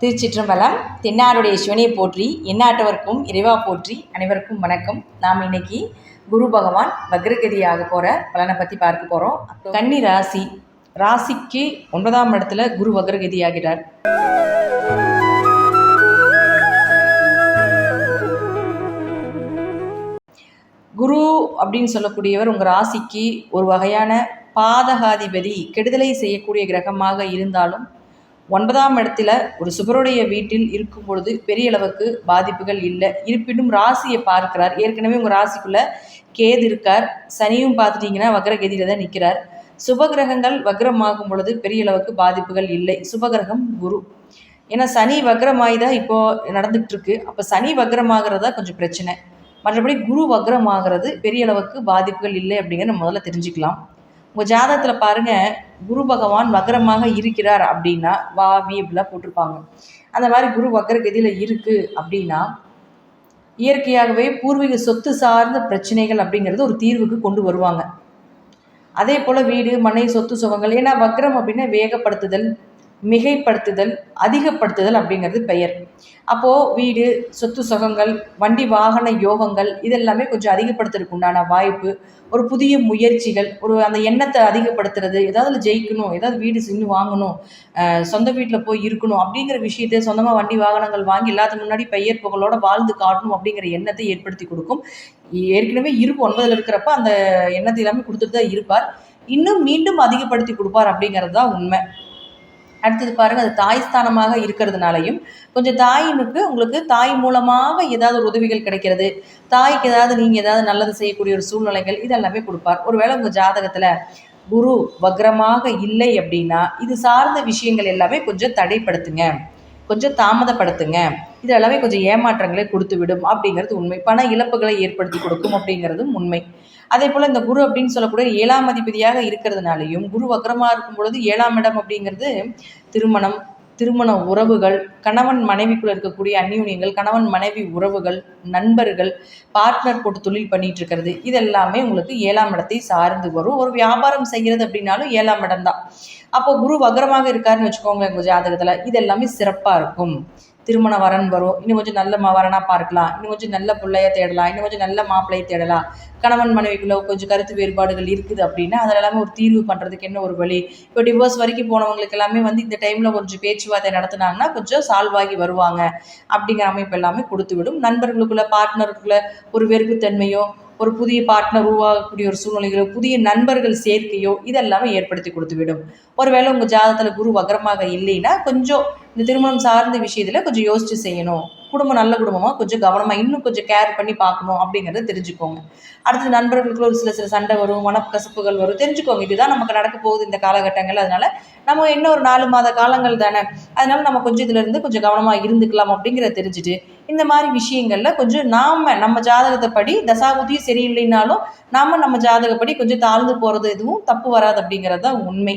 திருச்சிற்றம்பலம் தென்னாருடைய சிவனையை போற்றி எந்நாட்டவர்க்கும் இறைவா போற்றி அனைவருக்கும் வணக்கம். நாம் இன்னைக்கு குரு பகவான் வக்ரகதியாக போகிற பலனை பற்றி பார்க்க போகிறோம் கன்னி ராசி ராசிக்கு ஒன்பதாம் இடத்துல குரு வக்ரகதி ஆகிறார் குரு அப்படின்னு சொல்லக்கூடியவர் உங்கள் ராசிக்கு ஒரு வகையான பாதகாதிபதி கெடுதலை செய்யக்கூடிய கிரகமாக இருந்தாலும் ஒன்பதாம் இடத்துல ஒரு சுபருடைய வீட்டில் இருக்கும் பொழுது பெரிய அளவுக்கு பாதிப்புகள் இல்லை. இருப்பினும் ராசியை பார்க்கிறார். ஏற்கனவே உங்கள் ராசிக்குள்ளே கேது இருக்கார். சனியும் பார்த்துட்டிங்கன்னா வக்ரகதியில் தான் நிற்கிறார் சுபகிரகங்கள் வக்ரமாகும் பொழுது பெரிய அளவுக்கு பாதிப்புகள் இல்லை. சுபகிரகம் குரு. ஏன்னா சனி வக்ரமாகி தான் இப்போது நடந்துகிட்ருக்கு அப்போ சனி வக்ரமாகிறதா கொஞ்சம் பிரச்சனை. மற்றபடி குரு வக்ரமாகிறது பெரிய அளவுக்கு பாதிப்புகள் இல்லை அப்படிங்கிறத முதல்ல தெரிஞ்சுக்கலாம். உங்கள் ஜாதகத்தில் பாருங்கள் குரு பகவான் வக்ரமாக இருக்கிறார் அப்படின்னா வா வி இப்படிலாம் போட்டிருப்பாங்க. அந்த மாதிரி குரு வக்ரகதியில் இருக்குது அப்படின்னா இயற்கையாகவே பூர்வீக சொத்து சார்ந்த பிரச்சனைகள் அப்படிங்கிறது ஒரு தீர்வுக்கு கொண்டு வருவாங்க. அதே போல் வீடு மனை சொத்து சுகங்கள். ஏன்னா வக்ரம் அப்படின்னா வேகப்படுத்துதல் மிகைப்படுத்துதல் அதிகப்படுத்துதல் அப்படிங்கிறது பெயர். அப்போது வீடு சொத்து சுகங்கள் வண்டி வாகன யோகங்கள் இதெல்லாமே கொஞ்சம் அதிகப்படுத்துறதுக்கு உண்டான வாய்ப்பு ஒரு புதிய முயற்சிகள் ஒரு அந்த எண்ணத்தை அதிகப்படுத்துறது ஏதாவது ஜெயிக்கணும் ஏதாவது வீடு இன்னும் வாங்கணும் சொந்த வீட்டில் போய் இருக்கணும் அப்படிங்கிற விஷயத்தை சொந்தமாக வண்டி வாகனங்கள் வாங்கி எல்லாத்துக்கு முன்னாடி பெயர் புகழோட வாழ்ந்து காட்டணும் அப்படிங்கிற எண்ணத்தை ஏற்படுத்தி கொடுக்கும். ஏற்கனவே இருப்பு ஒன்பதில் இருக்கிறப்ப அந்த எண்ணத்தை எல்லாமே கொடுத்துட்டு தான் இருப்பார். இன்னும் மீண்டும் அதிகப்படுத்தி கொடுப்பார் அப்படிங்கிறது தான் உண்மை. அடுத்தது பாருங்கள் அது தாய் ஸ்தானமாக இருக்கிறதுனாலையும் கொஞ்சம் தாயினுக்கு உங்களுக்கு தாய் மூலமாக ஏதாவது ஒரு உதவிகள் கிடைக்கிறது. தாய்க்கு ஏதாவது நீங்கள் ஏதாவது நல்லது செய்யக்கூடிய ஒரு சூழ்நிலைகள் இதெல்லாமே கொடுப்பார். ஒருவேளை உங்கள் ஜாதகத்தில் குரு வக்ரமாக இல்லை அப்படின்னா இது சார்ந்த விஷயங்கள் எல்லாமே கொஞ்சம் தடைப்படுத்துங்க. கொஞ்சம் தாமதப்படுத்துங்க. இது எல்லாமே கொஞ்சம் ஏமாற்றங்களை கொடுத்து விடும் அப்படிங்கிறது உண்மை. பண இழப்புகளை ஏற்படுத்தி கொடுக்கும் அப்படிங்கிறதும் உண்மை. அதே போல் இந்த குரு அப்படின்னு சொல்லக்கூடிய ஏழாம் அதிபதியாக இருக்கிறதுனாலையும் குரு வக்கரமாக இருக்கும் பொழுது ஏழாம் இடம் அப்படிங்கிறது திருமணம் திருமண உறவுகள் கணவன் மனைவிக்குள்ள இருக்கக்கூடிய அந்யூன்யங்கள் கணவன் மனைவி உறவுகள் நண்பர்கள் பார்ட்னர் போட்டு தொழில் பண்ணிட்டு இருக்கிறது இதெல்லாமே உங்களுக்கு ஏழாம் இடத்தை சார்ந்து வரும். ஒரு வியாபாரம் செய்கிறது அப்படின்னாலும் ஏழாம் இடம் தான். அப்போ குரு வக்ரமாக இருக்காருன்னு வச்சுக்கோங்களேன் உங்கள் ஜாதகத்தில். இது எல்லாமே சிறப்பாக இருக்கும். திருமண வரன் வரும். இன்னும் கொஞ்சம் நல்ல வரனாக பார்க்கலாம். இன்னும் கொஞ்சம் நல்ல பிள்ளைய தேடலாம். இன்னும் கொஞ்சம் நல்ல மாப்பிள்ளையை தேடலாம். கணவன் மனைவிகளோ கொஞ்சம் கருத்து வேறுபாடுகள் இருக்குது அப்படின்னா அதில் எல்லாமே ஒரு தீர்வு பண்ணுறதுக்கு என்ன ஒரு வழி? இப்போ டிவோர்ஸ் வரைக்கும் போனவங்களுக்கு எல்லாமே வந்து இந்த டைமில் கொஞ்சம் பேச்சுவார்த்தை நடத்தினாங்கன்னா கொஞ்சம் சால்வ் ஆகி வருவாங்க. அப்படிங்கிற அமைப்பு எல்லாமே கொடுத்து விடும் நண்பர்களுக்குள்ள பார்ட்னருக்குள்ள ஒரு வெறுப்புத்தன்மையோ ஒரு புதிய பார்ட்னர் உருவாகக்கூடிய ஒரு சூழ்நிலைகளோ புதிய நண்பர்கள் சேர்க்கையோ இதெல்லாமே ஏற்படுத்தி கொடுத்து விடும் ஒருவேளை உங்கள் ஜாதகத்தில் குரு வக்ரமாக இல்லைன்னா கொஞ்சம் இந்த திருமணம் சார்ந்த விஷயத்தில் கொஞ்சம் யோசித்து செய்யணும். குடும்பம் நல்ல குடும்பமாக கொஞ்சம் கவனமாக இன்னும் கொஞ்சம் கேர் பண்ணி பார்க்கணும் அப்படிங்கிறத தெரிஞ்சுக்கோங்க. அடுத்து நண்பர்களுக்குள்ள ஒரு சில சில சண்டை வரும் மனக்கசப்புகள் வரும். தெரிஞ்சுக்கோங்க இதுதான் நமக்கு நடக்க போகுது இந்த காலகட்டங்கள் அதனால் நம்ம இன்னும் ஒரு நாலு மாத காலங்கள் தானே. அதனால நம்ம கொஞ்சம் இதுலேருந்து கொஞ்சம் கவனமாக இருந்துக்கலாம் அப்படிங்கிறத தெரிஞ்சுட்டு இந்த மாதிரி விஷயங்களில் கொஞ்சம் நாம் நம்ம ஜாதகத்தை படி தசாபுதியும் சரியில்லைனாலும் நாம் நம்ம ஜாதகப்படி கொஞ்சம் தாழ்ந்து போகிறது எதுவும் தப்பு வராது அப்படிங்கிறது தான் உண்மை.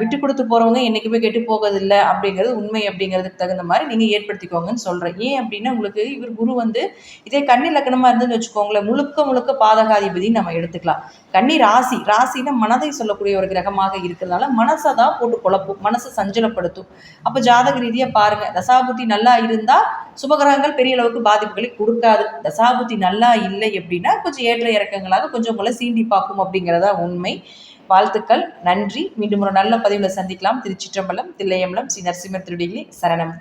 விட்டு கொடுத்து போகிறவங்க என்றைக்குமே கெட்டு போகிறதில்ல அப்படிங்கிறது உண்மை அப்படிங்கிறதுக்கு தகுந்த மாதிரி நீங்கள் ஏற்படுத்திக்கோங்கன்னு சொல்கிறேன் ஏன் அப்படின்னா உங்களுக்கு இவர் குரு வந்து இதே கன்னி லக்கணமாக இருந்துன்னு வச்சுக்கோங்களேன் முழுக்க முழுக்க பாதகாதிபதி நம்ம எடுத்துக்கலாம். கன்னி ராசி ராசினா மனதை சொல்லக்கூடிய ஒரு கிரகமாக இருக்கிறதுனால மனசை தான் போட்டு குழப்பும் மனசை சஞ்சலப்படுத்தும். அப்போ ஜாதக ரீதியாக பாருங்கள் தசாபுத்தி நல்லா இருந்தால் சுபகிரகங்கள் பெரிய அளவுக்கு பாதிப்புகளை கொடுக்காது. தசாபுத்தி நல்லா இல்லை அப்படின்னா கொஞ்சம் ஏற்ற இறக்கங்களாக கொஞ்சம் உங்களை சீண்டி பார்க்கும் அப்படிங்கிறதா உண்மை. வாழ்த்துக்கள். நன்றி. மீண்டும் ஒரு நல்ல பதிவில் சந்திக்கலாம். திருச்சிற்றம்பலம் தில்லையம்பலம் ஸ்ரீ நரசிம்மர் திருடிகளி சரணம்.